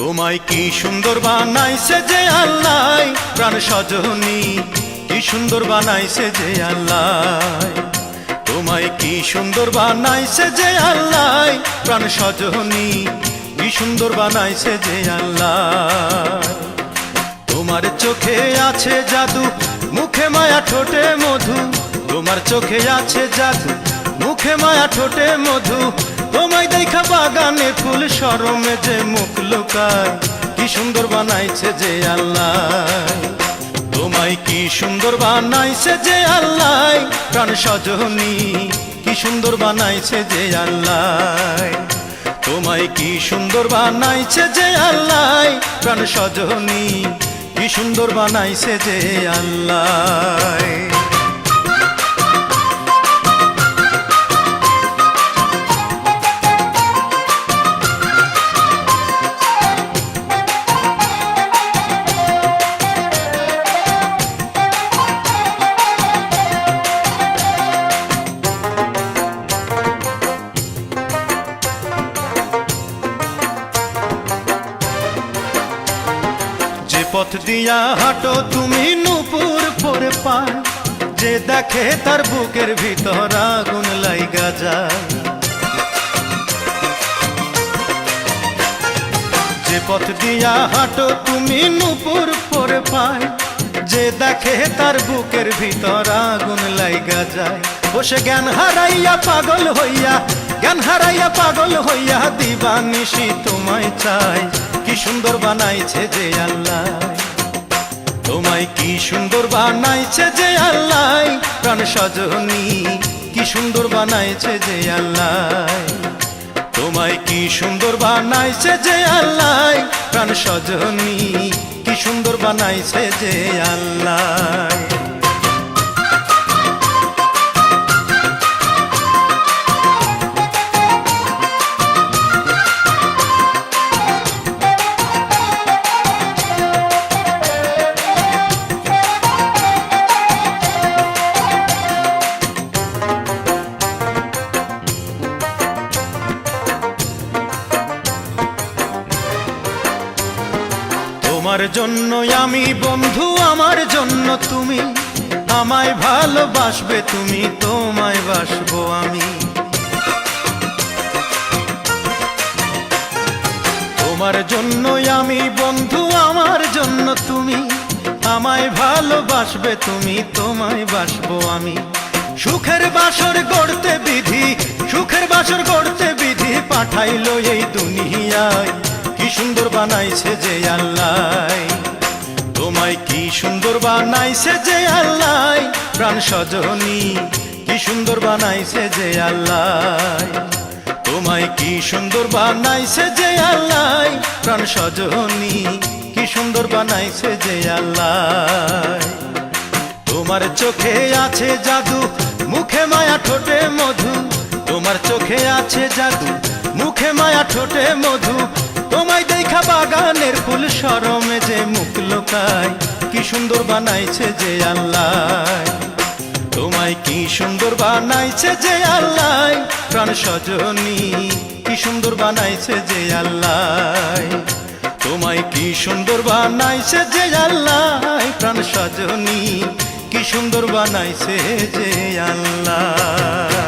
তোমায় কি সুন্দর বানাইছে যে আল্লাহ? প্রাণ সজনী, কি সুন্দর বানাইছে যে আল্লাহ? তোমায় কি সুন্দর বানাইছে যে আল্লাহ? প্রাণ সজনী, কি সুন্দর বানাইছে যে আল্লাহ? তোমার চোখে আছে জাদু, মুখে মায়া ঠোঁটে মধু। তোমার চোখে আছে জাদু, মুখে মায়া ঠোঁটে মধু। তোমায় দেখা বাগানে ফুল সরমে যে মুখ লুকায়, কি সুন্দর বানাইছে যে আল্লাহ। তোমায় কি সুন্দর বানাইছে যে আল্লাহ, প্রাণ সজনী, কি সুন্দর বানাইছে যে আল্লাহ। তোমায় কি সুন্দর বানাইছে যে আল্লাহ, প্রাণ সজনী, কি সুন্দর বানাইছে যে আল্লাহ। পথ দিয়া হাঁটো তুমি নুপুর পরে পায় যে দেখে তার বুকের ভিতর আগুন লাইগা যায়। যে পথ দিয়া হাঁটো তুমি নুপুর পরে পায় যে দেখে তার বুকের ভিতর আগুন লাইগা যায়। বসে জ্ঞান হারাইয়া পাগল হইয়া, জ্ঞান হারাইয়া পাগল হইয়া দিবানিশি তোমায় চাই। কি সুন্দর বানাইছে যে আল্লাহ। তোমায় কি সুন্দর বানাইছে যে আল্লাহ। প্রাণ সজনী, কি সুন্দর বানাইছে যে আল্লাহ। তোমায় কি সুন্দর বানাইছে যে আল্লাহ। প্রাণ সজনী, কি সুন্দর বানাইছে যে আল্লাহ। তোমার জন্য, আমি বন্ধু, আমার জন্য তুমি। আমায় ভালোবাসবে, তুমি তোমায় বাসবো আমি। তোমার জন্য আমি বন্ধু, আমার জন্য তুমি। আমায় ভালোবাসবে, তুমি তোমায় বাসবো আমি। সুখের বাসর গড়তে বিধি, সুখের বাসর গড়তে বিধি পাঠাইলো এই দুনিয়ায়। সুন্দর বানাইছে যে আল্লাহ। তোমায় কি সুন্দর বানাইছে যে আল্লাহ। প্রাণ সজনী, কি সুন্দর বানাইছে যে আল্লাহ। তোমায় কি সুন্দর বানাইছে যে আল্লাহ। প্রাণ সজনী, কি সুন্দর বানাইছে যে আল্লাহ। তোমার চোখে আছে জাদু, মুখে মায়া ঠোঁটে মধু। তোমার চোখে আছে জাদু মুখে মায়া, ঠোঁটে মধু। তোমায় দেখা বাগানের ফুল সরমে যে মুখ লোকায়। কি সুন্দর বানাইছে যে আল্লাহ। তোমায় কি সুন্দর বানাইছে যে আল্লাহ। প্রাণ সজনী, কি সুন্দর বানাইছে যে আল্লাহ। তোমায় কি সুন্দর বানাইছে যে আল্লাহ। প্রাণ সজনী, কি সুন্দর বানাইছে যে আল্লাহ।